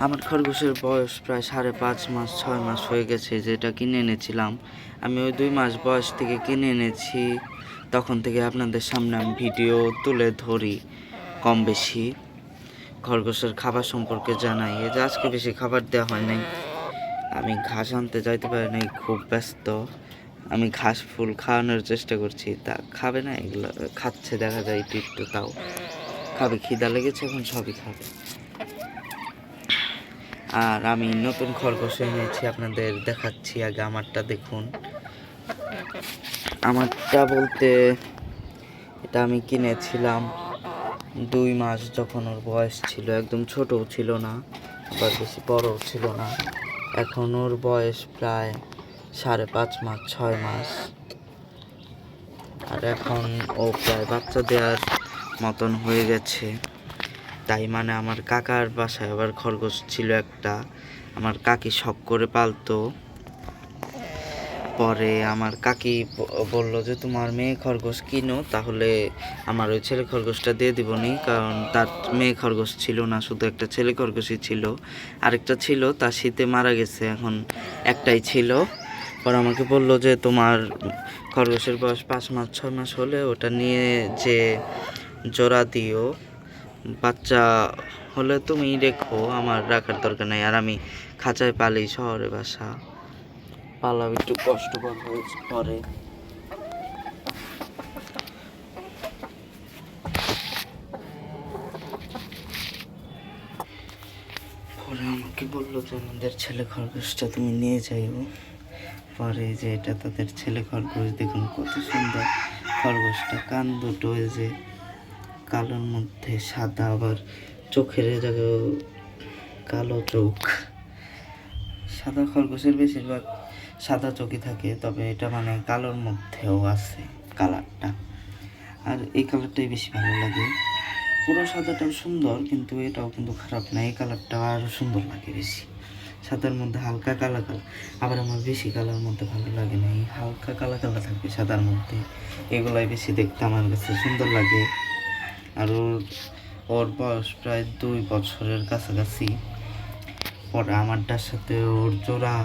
আমার খরগোশের বয়স প্রায় সাড়ে পাঁচ মাস, ছয় মাস হয়ে গেছে যেটা কিনে এনেছিলাম। আমি ওই দুই মাস বয়স থেকে কিনে এনেছি। তখন থেকে আপনাদের সামনে আমি ভিডিও তুলে ধরি কম বেশি। খরগোশের খাবার সম্পর্কে জানাই। এই যে আজকে বেশি খাবার দেওয়া হয় নাই। আমি ঘাস আনতে যাইতে পারি নাই, খুব ব্যস্ত। আমি ঘাস ফুল খাওয়ানোর চেষ্টা করছি। তা খাবে না, এগুলো খাচ্ছে, দেখা যায় একটু একটু তাও। খাবে, খিদা লেগেছে, এখন সবই খাবে। আর আমি নতুন খরগোশ এনেছি, আপনাদের দেখাচ্ছি আগে আমারটা দেখুন। আমারটা বলতে এটা আমি কিনেছিলাম দুই মাস যখন ওর বয়স ছিল, একদম ছোটও ছিল না, আবার বেশি বড়ও ছিল না। এখন ওর বয়স প্রায় সাড়ে পাঁচ মাস, ছয় মাস। আর এখন ও প্রায় বাচ্চা দেওয়ার মতন হয়ে গেছে। তাই মানে আমার কাকার বাসায় আবার খরগোশ ছিল একটা। আমার কাকি শখ করে পালতো। পরে আমার কাকি বলল যে, তোমার মেয়ে খরগোশ কিনো, তাহলে আমার ওই ছেলে খরগোশটা দিয়ে দিবনি। কারণ তার মেয়ে খরগোশ ছিল না, শুধু একটা ছেলে খরগোশই ছিল। আরেকটা ছিল, তার শীতে মারা গেছে, এখন একটাই ছিল। পর আমাকে বলল যে, তোমার খরগোশের বয়স পাঁচ মাস ছ মাস হলে ওটা নিয়ে যে জোড়া দিও। বাচ্চা হলে তুমি রেখো আমার রাখার দরকার নেই। আর আমি খাঁচায় পালি শহরে বাসা। পালা একটু কষ্টকর হয়েছে পরে। পরে আমাকে বলল যে, আমাদের ছেলে খরগোশটা তুমি নিয়ে যাইও। পরে যে, এটা তাদের ছেলে খরগোশ, দেখুন কত সুন্দর খরগোশটা। কান দুটো যে কালোর মধ্যে সাদা, আবার চোখের কালো চোখ। সাদা খরগোশের বেশিরভাগ সাদা চোখই থাকে, তবে এটা মানে কালোর মধ্যেও আছে কালারটা। আর এই কালারটাই বেশি ভালো লাগে। পুরো সাদাটাও সুন্দর, কিন্তু এটাও কিন্তু খারাপ না, এই কালারটা আরও সুন্দর লাগে বেশি। সাদার মধ্যে হালকা কালা কালা। আবার আমার বেশি কালার মধ্যে ভালো লাগে না, এই হালকা কালা কালা থাকবে সাদার মধ্যে। এগুলাই বেশি দেখতে আমার কাছে সুন্দর লাগে। আর ওর বয়স প্রায় দুই বছরের কাছাকাছি। পরে আমারটার সাথে ওর জোড়া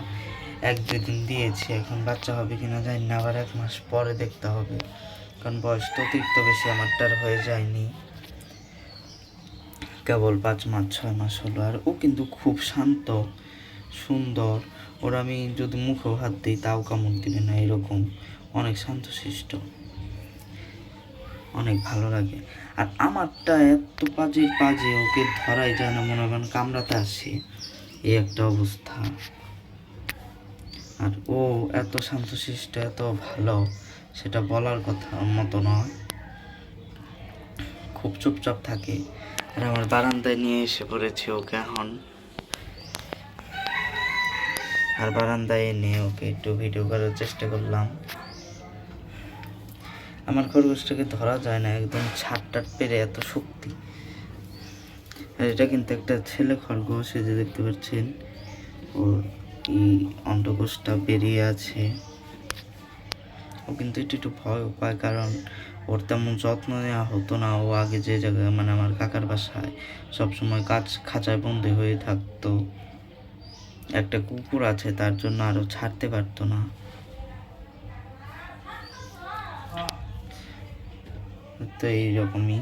এক দুই দিন দিয়েছে। এখন বাচ্চা হবে কিনা জানি না, আবার এক মাস পরে দেখতে হবে। কারণ বয়স তো অতিরিক্ত বেশি আমারটার হয়ে যায়নি। কেবল পাঁচ মাস, ছয় মাস হলো। আর ও কিন্তু খুব শান্ত, সুন্দর। ওর আমি যদি মুখেও হাত দিই, তাও কামড় দিবে না, এরকম। অনেক শান্তশিষ্ট। অনেক ভালো লাগে। আর আমারটা এত পাজে পাজে ওকে ধরাই যায় না মনে করেন, কামড়াতে আসে। এই একটা অবস্থা। আর ও এত শান্তশিষ্ট, এত ভালো, সেটা বলার কথা মতো নয়। খুব চুপচাপ থাকে। আর আমার বারান্দায় নিয়ে এসে পড়েছি ওকে এখন। আর বারান্দায় এনে ওকে একটু ভিডিও করার চেষ্টা করলাম। আমার খরগোশটাকে ধরা যায় না, একদম ছাট টাট পেরে এত শক্তি। আর এটা কিন্তু একটা ছেলে খরগোশ, এই যে দেখতে পাচ্ছেন, ওর এই অন্ডকোষটা বেরিয়ে আছে। ও কিন্তু একটু একটু ভয় পায়, কারণ ওর তেমন যত্ন নেওয়া হতো না। ও আগে যে জায়গায় মানে আমার কাকার বাসায় সবসময় কাজ খাঁচায় বন্দি হয়ে থাকতো। একটা কুকুর আছে, তার জন্য আরও ছাড়তে পারতো না। তো এইরকমই